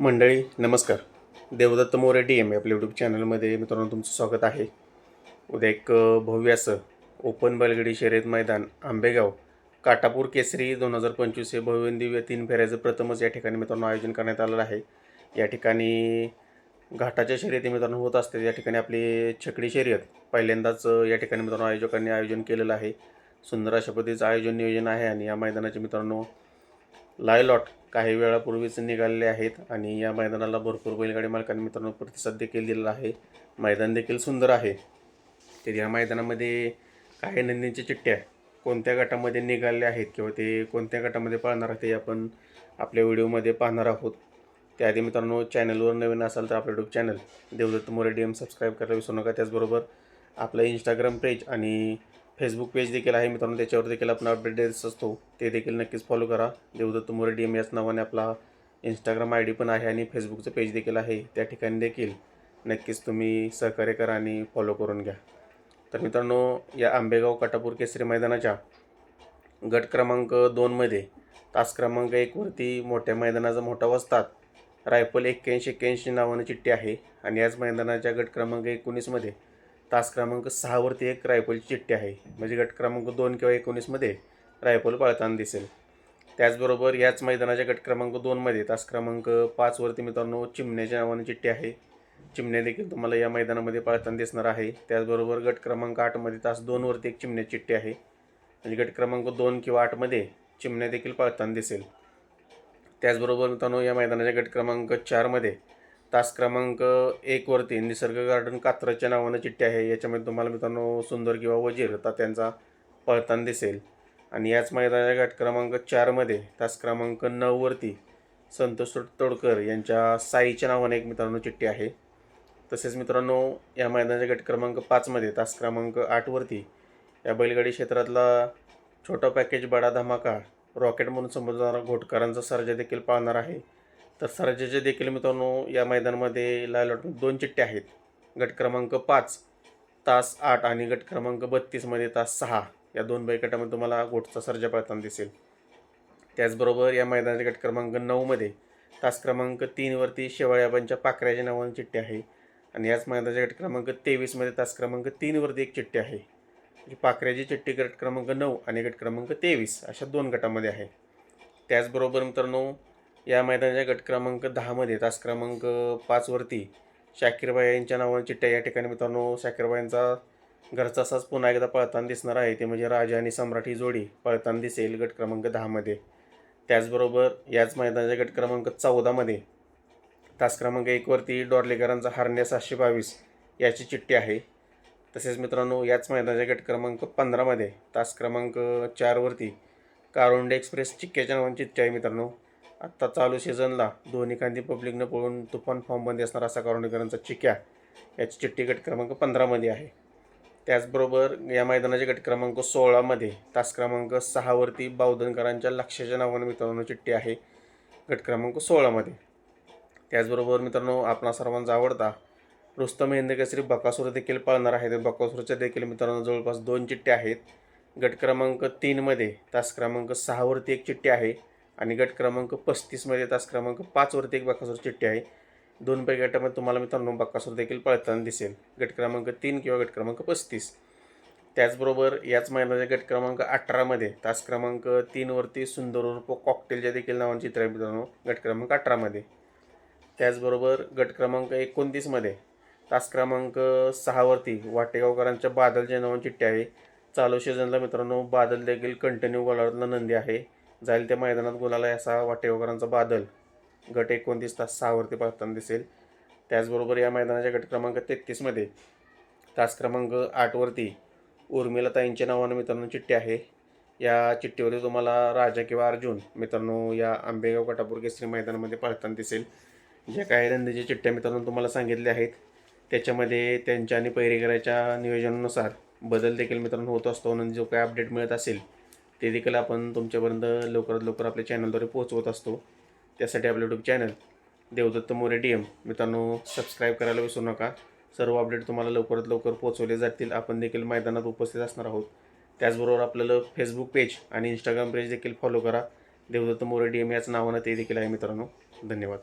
मंडळी नमस्कार. Devdatt More D M आपल्या यूट्यूब चॅनलमध्ये मित्रांनो तुमचं स्वागत आहे. उद्या एक भव्य असं ओपन बैलगडी शर्यत मैदान आंबेगाव काटापूर केसरी दोन हजार पंचवीस हे भव्य दिव्य तीन फेऱ्याचं प्रथमच या ठिकाणी मित्रांनो आयोजन करण्यात आलेलं आहे. या ठिकाणी घाटाच्या शर्यती मित्रांनो होत असते या ठिकाणी आपली छकडी शर्यत पहिल्यांदाच या ठिकाणी मित्रांनो आयोजकांनी आयोजन केलेलं आहे. सुंदर अशा पद्धतीचं आयोजन नियोजन आहे आणि या मैदानाचे मित्रांनो लाय लॉट काही वेळापूर्वीच निघालेले आहेत आणि या मैदानाला भरपूर बैलगाडी मालकांनी मित्रांनो प्रतिसाद देखील दिलेला आहे. मैदान देखील सुंदर आहे. तर या मैदानामध्ये काही नंदींच्या चिठ्ठ्या कोणत्या गटामध्ये निघालेल्या आहेत किंवा ते कोणत्या गटामध्ये पाळणार आहेत ते आपण आपल्या व्हिडिओमध्ये पाहणार आहोत. त्याआधी मित्रांनो चॅनलवर नवीन असाल तर आपलं YouTube channel Devdatta More D M subscribe करायला विसरू नका. त्याचबरोबर आपलं इंस्टाग्राम पेज आणि फेसबुक पेज देखील आहे. मित्रांनो त्याच्यावर देखील आपण अपडेट देत असतो. ते देखील नक्कीच फॉलो करा. देवदत्त मोरे डी एम याच नावाने आपला इंस्टाग्राम आय डी पण आहे आणि फेसबुकचं पेज देखील आहे. त्या ठिकाणी देखील नक्कीच तुम्ही सहकार्य करा आणि फॉलो करून घ्या. तर मित्रांनो या आंबेगाव काटापूर केसरी मैदानाच्या गट क्रमांक दोनमध्ये तास क्रमांक एकवरती मोठ्या मैदानाचा मोठा वसतात रायफल एक्क्याऐंशी एक्क्याऐंशी नावानं चिठ्ठी आहे. आणि याच मैदानाच्या गट क्रमांक एकोणीसमध्ये तास क्रमांक सहावरती एक रायफलची चिठ्ठी आहे. म्हणजे गट क्रमांक दोन किंवा एकोणीसमध्ये रायफल पळताना दिसेल. त्याचबरोबर याच मैदानाच्या गट क्रमांक दोनमध्ये तास क्रमांक पाचवरती मित्रांनो चिमण्याच्या नावाने चिठ्ठी आहे. चिमण्या देखील तुम्हाला या मैदानामध्ये पळताना दिसणार आहे. त्याचबरोबर गट क्रमांक आठमध्ये तास दोनवरती एक चिमण्याची चिठ्ठी आहे. म्हणजे गट क्रमांक दोन किंवा आठमध्ये चिमण्या देखील पळताना दिसेल. त्याचबरोबर मित्रांनो या मैदानाच्या गट क्रमांक चारमध्ये तास क्रमांक एकवरती निसर्ग गार्डन कात्रच्या नावानं चिठ्ठी आहे. याच्यामध्ये तुम्हाला मित्रांनो सुंदर किंवा वजीर तात्यांचा पळताना दिसेल. आणि याच मैदानाच्या गट क्रमांक चारमध्ये तास क्रमांक नऊवरती संतोष तोडकर यांच्या साईच्या नावाने एक मित्रांनो चिठ्ठी आहे. तसेच मित्रांनो या मैदानाच्या गट क्रमांक पाचमध्ये तास क्रमांक आठवरती या बैलगाडी क्षेत्रातला छोटा पॅकेज बडा धमाका रॉकेट म्हणून समजणारा घोटकरांचा सर्जा देखील पाळणार आहे. तर सर्जाचे देखील मित्रांनो या मैदानामध्ये लाल दोन चिठ्ठे आहेत. गट क्रमांक पाच तास आठ आणि गट क्रमांक बत्तीसमध्ये तास सहा. या दोन बैकटामध्ये तुम्हाला घोटचा सर्जा पळताना दिसेल. त्याचबरोबर या मैदानाच्या गट क्रमांक नऊमध्ये तास क्रमांक तीनवरती शेवाळ्याबांच्या पाकऱ्याच्या नावाने चिठ्ठी आहे. आणि याच मैदानाच्या गट क्रमांक तेवीसमध्ये तास क्रमांक तीनवरती एक चिठ्ठी आहे. पाकऱ्याची चिठ्ठी गट क्रमांक नऊ आणि गट क्रमांक तेवीस अशा दोन गटामध्ये आहे. त्याचबरोबर मित्रांनो या मैदानाच्या गट क्रमांक दहामध्ये तास क्रमांक पाचवरती शाकीरबाई यांच्या नावाने चिठ्ठ्या या ठिकाणी मित्रांनो शाकीरबाईंचा घरचा असाच पुन्हा एकदा पळताना दिसणार आहे. ते म्हणजे राजा आणि सम्राट ही जोडी पळताना दिसेल गट क्रमांक दहामध्ये त्याचबरोबर याच मैदानाच्या गट क्रमांक चौदामध्ये तास क्रमांक एकवरती डॉर्लेकरांचा हारण्या सातशे बावीस याची चिठ्ठी आहे. तसेच मित्रांनो याच मैदानाच्या गट क्रमांक पंधरामध्ये तास क्रमांक चारवरती कारुंडे एक्सप्रेस चिक्क्याच्या नावांची चिठ्ठी आहे मित्रांनो. आत्ता चालू सीझनला दोन्ही कांदी पब्लिकनं पळून तुफान फॉर्ममध्ये असणारा असा करोणीकरांचा चिक्या. याची चिठ्ठी गट क्रमांक पंधरामध्ये आहे. त्याचबरोबर या मैदानाचे गट क्रमांक सोळामध्ये तास क्रमांक सहावरती बावधनकरांच्या लक्षाच्या नावानं मित्रांनो चिठ्ठी आहे गट क्रमांक सोळामध्ये त्याचबरोबर मित्रांनो आपणा सर्वांचा आवडता रुस्तम हिंदकेसरी बकासूर देखील पाळणार आहे तर बकासूरच्या देखील मित्रांनो जवळपास दोन चिठ्ठ्या आहेत. गट क्रमांक तीनमध्ये तास क्रमांक सहावरती एक चिठ्ठी आहे. आणि गट क्रमांक पस्तीसमध्ये तास क्रमांक पाचवरती एक बकासूर चिठ्ठी आहे. दोनपैकी गटामध्ये तुम्हाला मित्रांनो बक्कासूर देखील पळताना दिसेल. गट क्रमांक तीन किंवा गट क्रमांक पस्तीस. त्याचबरोबर याच महिन्याच्या गट क्रमांक अठरामध्ये तास क्रमांक तीनवरती सुंदर उर्फ कॉकटेलच्या देखील नावांची चित्र आहे मित्रांनो गट क्रमांक अठरामध्ये त्याचबरोबर गट क्रमांक एकोणतीसमध्ये तास क्रमांक सहावरती वाटेगावकरांच्या बादलच्या नावांची चिठ्ठी आहे. चालू सीझनला मित्रांनो बादल देखील कंटिन्यू गोलावरला नंदी आहे. जाईल त्या मैदानात गोलाला असा वाटेवकरांचा बादल. गट एकोणतीस तास सहावरती पाहताना दिसेल. त्याचबरोबर या मैदानाच्या गट क्रमांक तेहतीसमध्ये तास क्रमांक आठवरती उर्मिला ताईंच्या नावानं मित्रांनो चिठ्ठी आहे. या चिठ्ठीवरती तुम्हाला राजा किंवा अर्जुन मित्रांनो या आंबेगाव कटापूर केसरी मैदानामध्ये पाळताना दिसेल. ज्या काही नंदीच्या चिठ्ठ्या मित्रांनो तुम्हाला सांगितल्या आहेत त्याच्यामध्ये त्यांच्या आणि पैरेकराच्या नियोजनानुसार बदल देखील मित्रांनो होत असतो. आणि जो काही अपडेट मिळत असेल ते देखील आपण तुमच्यापर्यंत लवकरात लवकर आपल्या चॅनलद्वारे पोहोचवत असतो. त्यासाठी आपलं YouTube channel Devdatta More D M मित्रांनो सबस्क्राईब करायला विसरू नका. सर्व अपडेट तुम्हाला लवकरात लवकर पोहोचवले जातील. आपण देखील मैदानात उपस्थित असणार आहोत. त्याचबरोबर आपल्याला फेसबुक पेज आणि इंस्टाग्राम पेज देखील फॉलो करा. देवदत्त मोरे डी एम याच नावानं ते देखील आहे मित्रांनो. धन्यवाद.